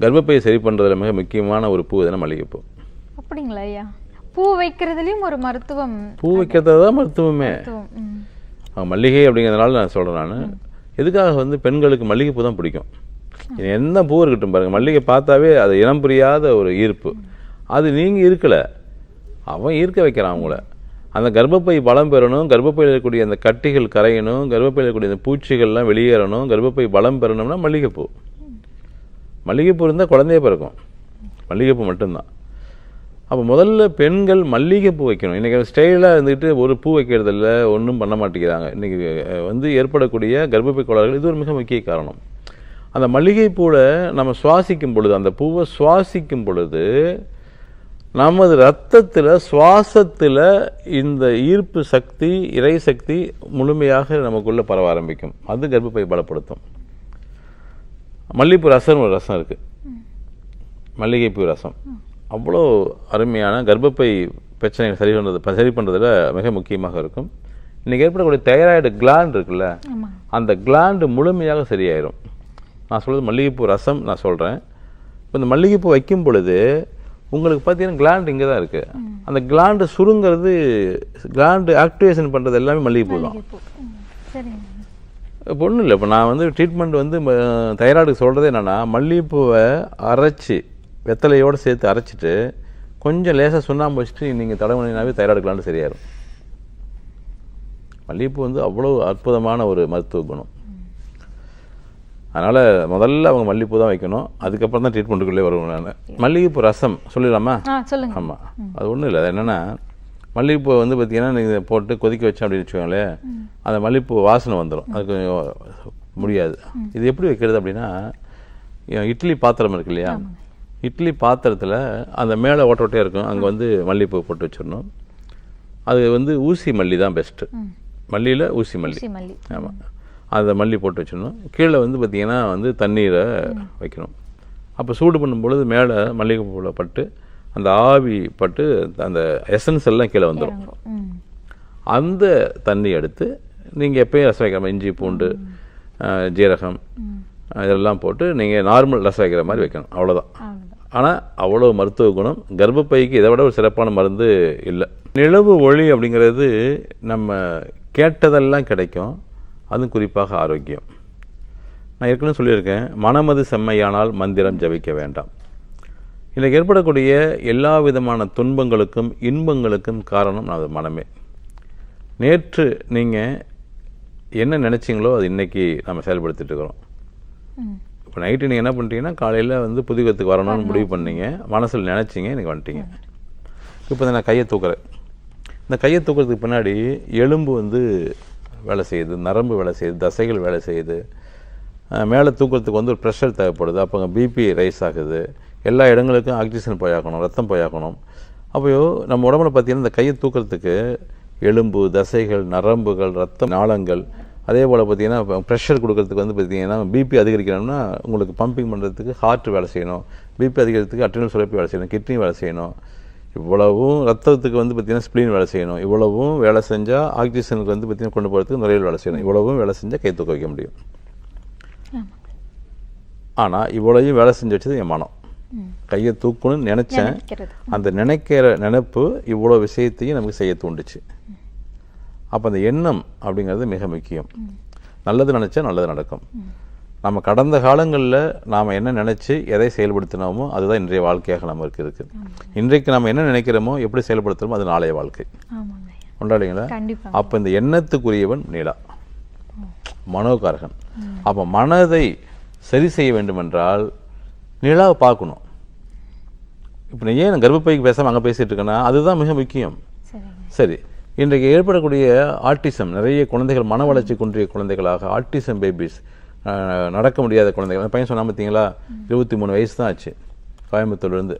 கர்ப்பப்பையை சரி பண்ணுறதுல மிக முக்கியமான ஒரு பூ எதுனா மல்லிகைப்பூ அப்படிங்களா ஐயா? பூ வைக்கிறதுலயும் ஒரு மருத்துவம் பூ வைக்கிறது தான் மருத்துவமே. மல்லிகை அப்படிங்கிறதுனால நான் சொல்கிறேன் நான். எதுக்காக வந்து பெண்களுக்கு மல்லிகைப்பூ தான் பிடிக்கும்? என்ன பூ இருக்கட்டும் பாருங்கள் மல்லிகை பார்த்தாவே அது இனம் புரியாத ஒரு ஈர்ப்பு. அது நீங்கள் இருக்கலை. அவன் ஈர்க்க வைக்கிறான் அவங்கள. அந்த கர்ப்பப்பை பலம் பெறணும் கர்ப்பப்பையில் இருக்கக்கூடிய அந்த கட்டிகள் கரையணும் கர்ப்பப்பையில் இருக்கக்கூடிய அந்த பூச்சிகள்லாம் வெளியேறணும் கர்ப்பப்பை பலம் பெறணும்னா மல்லிகைப்பூ மல்லிகைப்பூ இருந்தால் குழந்தைய பிறக்கும். மல்லிகைப்பூ மட்டும்தான். அப்போ முதல்ல பெண்கள் மல்லிகைப்பூ வைக்கணும். இன்றைக்கி ஸ்டைலாக இருந்துக்கிட்டு ஒரு பூ வைக்கிறதில்ல ஒன்றும் பண்ண மாட்டேங்கிறாங்க. இன்றைக்கி வந்து ஏற்படக்கூடிய கர்ப்பப்பை கோளாறுகள் இது ஒரு மிக முக்கிய காரணம். அந்த மல்லிகைப்பூவில் நம்ம சுவாசிக்கும் பொழுது அந்த பூவை சுவாசிக்கும் பொழுது நமது ரத்தத்தில் சுவாசத்தில் இந்த ஈர்ப்பு சக்தி இறை சக்தி முழுமையாக நமக்குள்ளே பரவ ஆரம்பிக்கும். அது கர்ப்பப்பை பலப்படுத்தும். மல்லிகைப்பூ ரசம் ஒரு ரசம் இருக்குது மல்லிகைப்பூ ரசம். அவ்வளோ அருமையான கர்ப்பப்பை பிரச்சனைகள் சரி பண்ணுறது சரி பண்ணுறதுல மிக முக்கியமாக இருக்கும். இன்றைக்கி ஏற்படக்கூடிய தைராய்டு கிளாண்ட் இருக்குல்ல அந்த கிளாண்டு முழுமையாக சரியாயிரும். நான் சொல்கிறது மல்லிகைப்பூ ரசம் நான் சொல்கிறேன் இப்போ இந்த மல்லிகைப்பூ வைக்கும் பொழுது உங்களுக்கு பார்த்தீங்கன்னா கிளாண்ட் இங்கே தான் இருக்குது அந்த கிளாண்டு சுருங்கிறது கிளாண்டு ஆக்டிவேஷன் பண்ணுறது எல்லாமே மல்லிகைப்பூ தான். இப்போ ஒன்றும் இல்லை இப்போ நான் வந்து ட்ரீட்மெண்ட் வந்து தைராய்டுக்கு சொல்கிறது என்னென்னா மல்லிகைப்பூவை அரைச்சி வெத்தலையோடு சேர்த்து அரைச்சிட்டு கொஞ்சம் லேசாக சுண்ணாம்பு வச்சுட்டு நீங்கள் தடவினாவே தைராய்டு கிளாண்டு சரியாயிரும். மல்லிகைப்பூ வந்து அவ்வளோ அற்புதமான ஒரு மருத்துவ குணம். அதனால் முதல்ல அவங்க மல்லிகைப்பூ தான் வைக்கணும். அதுக்கப்புறம் தான் ட்ரீட்மெண்ட்டுக்குள்ளே வருவேன் நான். மல்லிகைப்பூ ரசம் சொல்லிடலாமா? ஆமாம் அது ஒன்றும் இல்லை. அது என்னென்னா மல்லிகைப்பூ வந்து பார்த்தீங்கன்னா நீங்கள் போட்டு கொதிக்க வச்சேன் அப்படின்னு வச்சுக்கோங்களேன் அந்த மல்லிகைப்பூ வாசனை வந்துடும் அது கொஞ்சம் முடியாது. இது எப்படி வைக்கிறது அப்படின்னா இட்லி பாத்திரம் இருக்கு இல்லையா? இட்லி பாத்திரத்தில் அந்த மேலே ஓட்ட ஓட்டையாக இருக்கும். அங்கே வந்து மல்லிகைப்பூ போட்டு வச்சிடணும். அது வந்து ஊசி மல்லி தான் பெஸ்ட்டு மல்லியில் ஊசி மல்லி. ஊசி மல்லி. ஆமாம் அந்த மல்லி போட்டு வச்சிடணும். கீழே வந்து பார்த்திங்கன்னா வந்து தண்ணீரை வைக்கணும். அப்போ சூடு பண்ணும் பொழுது மேலே மல்லிகைப்பூவில் பட்டு அந்த ஆவி பட்டு அந்த எசன்ஸ் எல்லாம் கீழே வந்துடும் அந்த தண்ணி எடுத்து நீங்கள் எப்பயும் ரசம் வைக்கிற மாதிரி இஞ்சி பூண்டு ஜீரகம் இதெல்லாம் போட்டு நீங்கள் நார்மல் ரசம் வைக்கிற மாதிரி வைக்கணும். அவ்வளோதான் ஆனால் அவ்வளோ மருத்துவ குணம் கர்ப்பப்பைக்கு இதை விட ஒரு சிறப்பான மருந்து இல்லை. நிலவு ஒளி அப்படிங்கிறது நம்ம கேட்டதெல்லாம் கிடைக்கும். அதுவும் குறிப்பாக ஆரோக்கியம். நான் ஏற்கனவே சொல்லியிருக்கேன் மனமது செம்மையானால் மந்திரம் ஜபிக்க வேண்டாம். இன்றைக்கு ஏற்படக்கூடிய எல்லா விதமான துன்பங்களுக்கும் இன்பங்களுக்கும் காரணம் அது மனமே. நேற்று நீங்கள் என்ன நினச்சிங்களோ அது இன்னைக்கு நம்ம செயல்படுத்திட்டு இருக்கிறோம். இப்போ நைட்டு நீங்கள் என்ன பண்ணிட்டீங்கன்னா காலையில் வந்து புதுக்கத்துக்கு வரணும்னு முடிவு பண்ணீங்க. மனசில் நினச்சிங்க எனக்கு வந்துட்டீங்க. இப்போ நான் கையை தூக்குறேன். இந்த கையை தூக்குறதுக்கு பின்னாடி எலும்பு வந்து வேலை செய்யுது நரம்பு வேலை செய்யுது தசைகள் வேலை செய்யுது. மேலே தூக்குறதுக்கு வந்து ஒரு ப்ரெஷர் தேவைப்படுது. அப்போ பிபி ரைஸ் ஆகுது. எல்லா இடங்களுக்கும் ஆக்சிஜன் போயாக்கணும் ரத்தம் போயாக்கணும் அப்போ நம்ம உடம்புல பார்த்தீங்கன்னா இந்த கையை தூக்குறதுக்கு எலும்பு தசைகள் நரம்புகள் ரத்தம் நாளங்கள் அதே போல் பார்த்தீங்கன்னா ப்ரெஷர் கொடுக்கறதுக்கு வந்து பார்த்தீங்கன்னா பிபி அதிகரிக்கணும்னா உங்களுக்கு பம்பிங் பண்ணுறதுக்கு ஹார்ட் வேலை செய்யணும். பிபி அதிகரிக்கிறதுக்கு அட்ரினல் சுரப்பி வேலை செய்யணும் கிட்னி வேலை செய்யணும். இவ்வளவும் ரத்தத்துக்கு வந்து பார்த்தீங்கன்னா ஸ்ப்ளீன் வேலை செய்யணும். இவ்வளவும் வேலை செஞ்சால் ஆக்சிஜனுக்கு வந்து பார்த்தீங்கன்னா கொண்டு போகிறதுக்கு நுரையீரல் வேலை செய்யணும். இவ்வளவும் வேலை செஞ்சால் கை தூக்க வைக்க முடியும். ஆனால் இவ்வளவையும் வேலை செஞ்சு வச்சது என் மனம். கையை தூக்கணும்னு நினச்சேன். அந்த நினைக்கிற நினைப்பு இவ்வளோ விஷயத்தையும் நமக்கு செய்ய தூண்டுச்சு. அப்போ அந்த எண்ணம் அப்படிங்கிறது மிக முக்கியம். நல்லது நினச்சா நல்லது நடக்கும். நம்ம கடந்த காலங்களில் நாம் என்ன நினச்சி எதை செயல்படுத்தினோமோ அதுதான் இன்றைய வாழ்க்கையாக நமக்கு இருக்குது இன்றைக்கு நம்ம என்ன நினைக்கிறோமோ எப்படி செயல்படுத்துகிறோமோ அது நாளைய வாழ்க்கை. கொண்டாடுங்களா அப்போ இந்த எண்ணத்துக்குரியவன் நீலா. மனோகாரகன். அப்போ மனதை சரி செய்ய வேண்டுமென்றால் நிலாவை பார்க்கணும். இப்போ நான் ஏன் கர்ப்பப்பைக்கு பேசாமல் அங்கே பேசிட்டு இருக்கேன்னா அதுதான் மிக முக்கியம். சரி இன்றைக்கு ஏற்படக்கூடிய ஆட்டிசம் நிறைய குழந்தைகள் மன வளர்ச்சி குன்றிய குழந்தைகளாக ஆட்டிசம் பேபிஸ் நடக்க முடியாத குழந்தைகள். பையன் சொன்னா பார்த்தீங்களா இருபத்தி மூணு வயசு தான் ஆச்சு கோயம்புத்தூர்லேருந்து.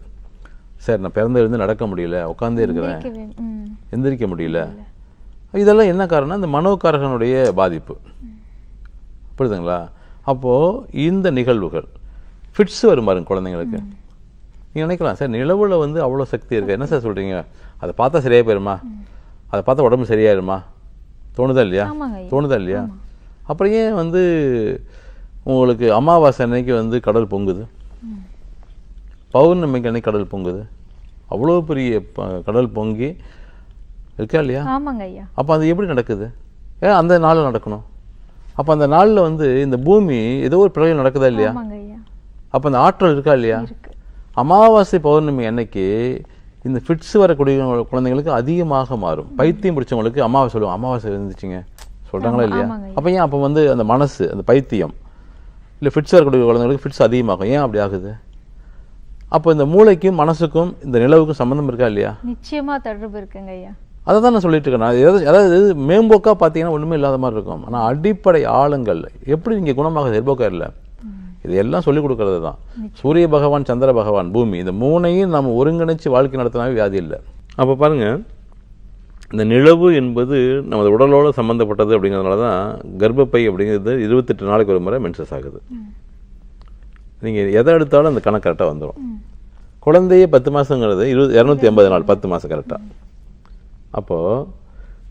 சார் நான் பிறந்ததுலேருந்து நடக்க முடியல உட்காந்தே இருக்கிறேன். எந்திரிக்க முடியல. இதெல்லாம் என்ன காரணம் இந்த மனோகாரகனுடைய பாதிப்பு. புரியுதுங்களா? அப்போது இந்த நிகழ்வுகள் ஃபிட்ஸ் வரும் பாருங்க குழந்தைங்களுக்கு. நீங்கள் நினைக்கலாம் சார் நிலவுல வந்து அவ்வளோ சக்தி இருக்கு? என்ன சார் சொல்கிறீங்க அதை பார்த்தா சரியாக போயிருமா? அதை பார்த்தா உடம்பு சரியாயிருமா? தோணுதா இல்லையா. தோணுதா இல்லையா? அப்புறம் ஏன் வந்து உங்களுக்கு அமாவாசை அன்னைக்கு வந்து கடல் பொங்குது? பௌர்ணமிக்கு அன்னைக்கு கடல் பொங்குது. அவ்வளோ பெரிய கடல் பொங்கி இருக்கா இல்லையா? ஆமாங்க ஐயா. அப்போ அது எப்படி நடக்குது? ஏன் அந்த நாளில் நடக்கணும்? அப்போ அந்த நாளில் வந்து இந்த பூமி ஏதோ ஒரு பிரளயம் நடக்குதா இல்லையா? அப்போ அந்த ஆற்றல் இருக்கா இல்லையா? அமாவாசை பௌர்ணமி அன்னைக்கு இந்த ஃபிட்ஸ் வரக்கூடிய குழந்தைங்களுக்கு அதிகமாக மாறும். பைத்தியம் பிடிச்சவங்களுக்கு அமாவாசை சொல்லுவாங்க. அமாவாசை இருந்துச்சுங்க. சொல்கிறாங்களா இல்லையா. அப்போ ஏன் அப்போ வந்து அந்த மனசு அந்த பைத்தியம்? இல்லை ஃபிட்ஸ் வரக்கூடிய குழந்தைங்களுக்கு ஃபிட்ஸ் அதிகமாகும். ஏன் அப்படி ஆகுது? அப்போ இந்த மூளைக்கும் மனசுக்கும் இந்த நிலவுக்கும் சம்மந்தம் இருக்கா இல்லையா? நிச்சயமா தொடர்பு இருக்குங்க ஐயா. அதை தான் நான் சொல்லிட்டு இருக்கேன். நான் எதாவது அதாவது மேம்போக்காக பார்த்தீங்கன்னா ஒன்றுமே இல்லாத மாதிரி இருக்கும். ஆனால் அடிப்படை ஆழங்கள் எப்படி நீங்கள் குணமாக எதிர்போக்கா இல்லை? இது எல்லாம் சொல்லிக் கொடுக்கறது தான் சூரிய பகவான் சந்திர பகவான் பூமி இந்த மூணையும் நம்ம ஒருங்கிணைச்சு வாழ்க்கை நடத்தினாவே வியாதி இல்லை. அப்போ பாருங்கள் இந்த நிலவு என்பது நமது உடலோடு சம்மந்தப்பட்டது அப்படிங்கிறதுனால தான் கர்ப்பப்பை அப்படிங்கிறது இருபத்தெட்டு நாளைக்கு ஒரு முறை மென்சஸ் ஆகுது. நீங்கள் எதை எடுத்தாலும் அந்த கணக்கு கரெக்டாக வந்துடும் குழந்தையே பத்து மாதங்கிறது இருபது இரநூத்தி எண்பது நாள் பத்து மாதம் கரெக்டாக அப்போது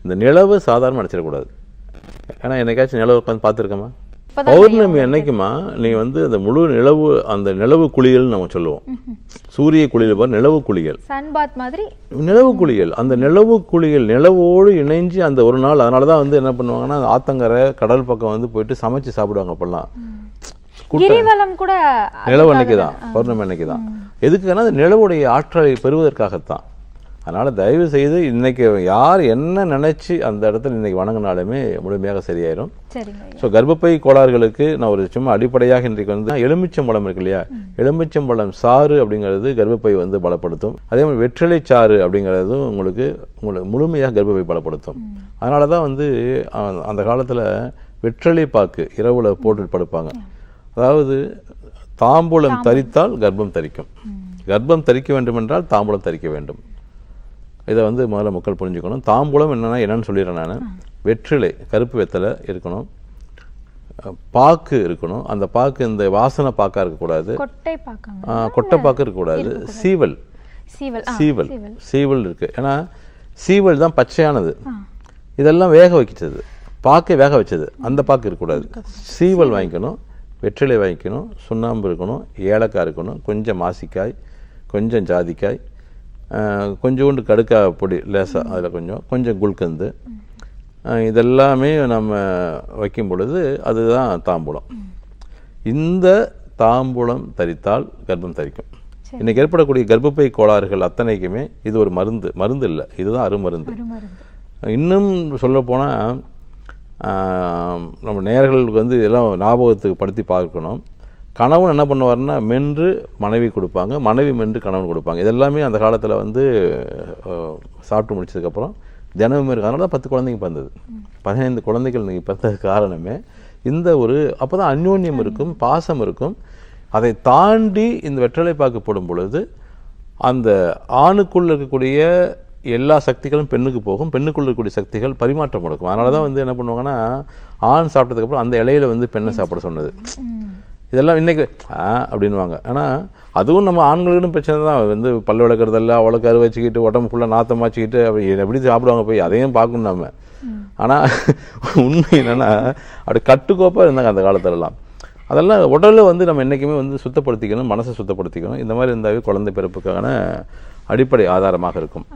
இந்த நிலவு சாதாரணமாக நினச்சிடக்கூடாது. ஏன்னா என்னைக்காச்சும் நிலவு உட்காந்து பார்த்துருக்கோமா? பௌர்ணமி என்னைக்குமா நீ வந்து அந்த முழு நிலவு அந்த நிலவு குளியல் நம்ம சொல்லுவோம். சூரிய குளியல் பாரு நிலவு குளியல். சன் பாத் மாதிரி? நிலவு குளியல். அந்த நிலவு குளியல் நிலவோடு இணைஞ்சு அந்த ஒரு நாள் அதனால தான் வந்து என்ன பண்ணுவாங்கன்னா ஆத்தங்கரை கடல் பக்கம் வந்து போயிட்டு சமைச்சு சாப்பிடுவாங்க அப்பெல்லாம். கிரிவலம் கூட நிலவு அன்னைக்கு தான் பௌர்ணமி அன்னைக்கு தான் எதுக்குன்னா அந்த நிலவுடைய ஆற்றலை பெறுவதற்காகத்தான். அதனால தயவு செய்து இன்னைக்கு யார் என்ன நினைச்சு அந்த இடத்துல இன்னைக்கு வணங்கினாலுமே முழுமையாக ஐயா. ஸோ கர்ப்பப்பை கோளாறுகளுக்கு நான் ஒரு சும்மா அடிப்படையாக இன்றைக்கு வந்து எலுமிச்சம்பழம் இருக்கு இல்லையா? எலுமிச்சம்பழம் சாறு அப்படிங்கிறது கர்ப்பப்பை வந்து பலப்படுத்தும். அதே மாதிரி வெற்றிலை சாறு அப்படிங்கிறதும் உங்களுக்கு உங்களுக்கு முழுமையாக கர்ப்பப்பை பலப்படுத்தும். அதனால தான் வந்து அந்த காலத்தில் வெற்றிலை பாக்கு இரவுல போட்டு படுப்பாங்க. அதாவது தாம்பூலம் தரித்தால் கர்ப்பம் தரிக்கும். கர்ப்பம் தரிக்க வேண்டும் என்றால் தாம்பூலம் தரிக்க வேண்டும். இதை வந்து முதல்ல மக்கள் புரிஞ்சுக்கணும். தாம்பூலம் என்னன்னா என்னன்னு சொல்லிடுறேன் நான். வெற்றிலை கருப்பு வெத்தலை இருக்கணும். பாக்கு இருக்கணும். அந்த பாக்கு இந்த வாசனை பாக்கா இருக்கக்கூடாது. கொட்டை பாக்கு இருக்கக்கூடாது. சீவல். சீவல் சீவல். சீவல். சீவல் இருக்கு. ஏன்னா சீவல் தான் பச்சையானது. இதெல்லாம் வேக வைக்கிறது பாக்கை வேக வச்சது. அந்த பாக்கு இருக்கக்கூடாது. சீவல் வாங்கிக்கணும். வெற்றிலை வாங்கிக்கணும். சுண்ணாம்பு இருக்கணும். ஏலக்காய் இருக்கணும். கொஞ்சம் மாசிக்காய் கொஞ்சம் ஜாதிக்காய் கொஞ்சோண்டு கடுக்காய் பொடி லேசாக அதில் கொஞ்சம் கொஞ்சம் குல்கந்து. இதெல்லாமே நம்ம வைக்கும் பொழுது அதுதான் தாம்பூலம். இந்த தாம்பூலம் தரித்தால் கர்ப்பம் தரிக்கும். இன்னைக்கு ஏற்படக்கூடிய கர்ப்பப்பை கோளாறுகள் அத்தனைக்குமே இது ஒரு மருந்து மருந்து இல்லை இதுதான் அருமருந்து. இன்னும் சொல்ல நம்ம நேயர்களுக்கு வந்து இதெல்லாம் ஞாபகத்துக்கு படுத்தி பார்க்கணும். கணவன் என்ன பண்ணுவாருன்னா மென்று மனைவி கொடுப்பாங்க மனைவி மென்று கணவன் கொடுப்பாங்க. இதெல்லாமே அந்த காலத்தில் வந்து சாப்பிட்டு முடிச்சதுக்கப்புறம் தினமும் இருக்கு. அதனால தான் பத்து குழந்தைங்க பிறந்தது. பதினைந்து குழந்தைகள் நீங்கள் பிறந்தது காரணமே இந்த ஒரு அப்போ தான் அந்யோன்யம் இருக்கும் பாசம் இருக்கும். அதை தாண்டி இந்த வெற்றிலை பாக்கு போடும் பொழுது அந்த ஆணுக்குள்ள இருக்கக்கூடிய எல்லா சக்திகளும் பெண்ணுக்கு போகும். பெண்ணுக்குள்ள இருக்கக்கூடிய சக்திகள் பரிமாற்றம் கொடுக்கும். அதனால தான் வந்து என்ன பண்ணுவாங்கன்னா ஆண் சாப்பிட்டதுக்கப்புறம் அந்த இலையில வந்து பெண்ணை சாப்பிட சொன்னது. இதெல்லாம் இன்னைக்கு ஆ அப்படின்வாங்க ஆனால் அதுவும் நம்ம ஆண்களுக்கும் பிரச்சனை தான். வந்து பல் விளக்குறதில்ல அவ்வளோ கரு வச்சுக்கிட்டு உடம்பு ஃபுல்லாக நாத்தம் வச்சுக்கிட்டு அப்படி எப்படி சாப்பிடுவாங்க போய் அதையும் பார்க்கணும் நம்ம ஆனால் உண்மை என்னன்னா அப்படி கட்டுக்கோப்பாக இருந்தாங்க அந்த காலத்துலலாம். அதெல்லாம் உடலை வந்து நம்ம என்றைக்குமே வந்து சுத்தப்படுத்திக்கணும் மனசை சுத்தப்படுத்திக்கணும். இந்த மாதிரி இருந்தாவே குழந்தை பிறப்புக்கான அடிப்படை ஆதாரமாக இருக்கும்.